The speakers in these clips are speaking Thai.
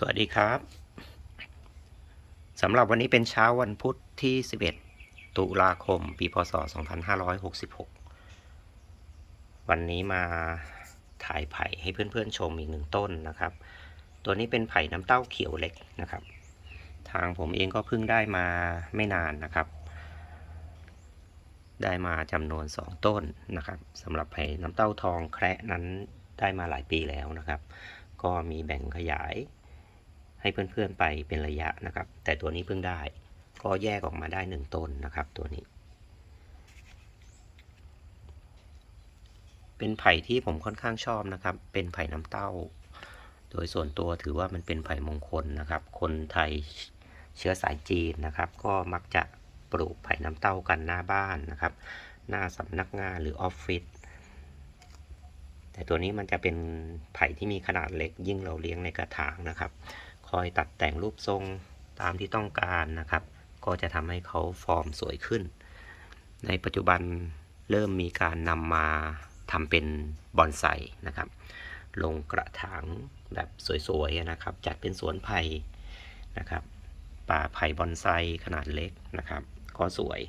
สวัสดีครับสำหรับวันนี้เป็นเช้าวันพุธที่ 11 ตุลาคม ปีพศ 2566 วันนี้มาถ่ายไผ่ให้เพื่อนๆชมอีกหนึ่งต้นนะครับ ตัวนี้เป็นไผ่น้ำเต้าเขียวเล็กนะครับ ทางผมเองก็เพิ่งได้มาไม่นานนะครับ ได้มาจำนวน 2 ต้นนะครับสำหรับไผ่น้ำเต้าทองแคระนั้นได้มาหลายปีแล้วนะครับ ก็มีแบ่งขยาย ให้เพื่อนๆไปเป็นระยะนะครับ แต่ตัวนี้เพิ่งได้ ก็แยกออกมาได้หนึ่งต้นนะครับ ตัวนี้ เป็นไผ่ที่ผมค่อนข้างชอบนะครับ เป็นไผ่น้ำเต้า โดยส่วนตัวถือว่ามันเป็นไผ่มงคลนะครับ คนไทยเชื้อสายจีนนะครับ ก็มักจะปลูกไผ่น้ำเต้ากันหน้าบ้านนะครับ หน้าสำนักงานหรือออฟฟิศแต่ตัวนี้มันจะเป็นไผ่ที่มีขนาดเล็กยิ่งเราเลี้ยงในกระถางนะครับ คอยตัดแต่งรูปทรงตามที่ต้องการนะครับ ก็จะทำให้เขาฟอร์มสวยขึ้น ในปัจจุบันเริ่มมีการนำมาทำเป็นบอนไซนะครับ ลงกระถางแบบสวยๆนะครับ จัดเป็นสวนไผ่นะครับ ป่าไผ่บอนไซขนาดเล็กนะครับ ก็สวย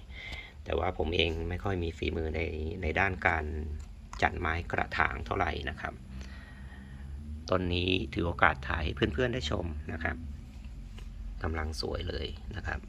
แต่ว่าผมเองไม่ค่อยมีฝีมือในในด้านการจัดไม้กระถางเท่าไหร่นะครับ ต้นนี้ถือโอกาสถ่ายให้เพื่อนๆได้ชมนะครับกำลังสวยเลยนะครับ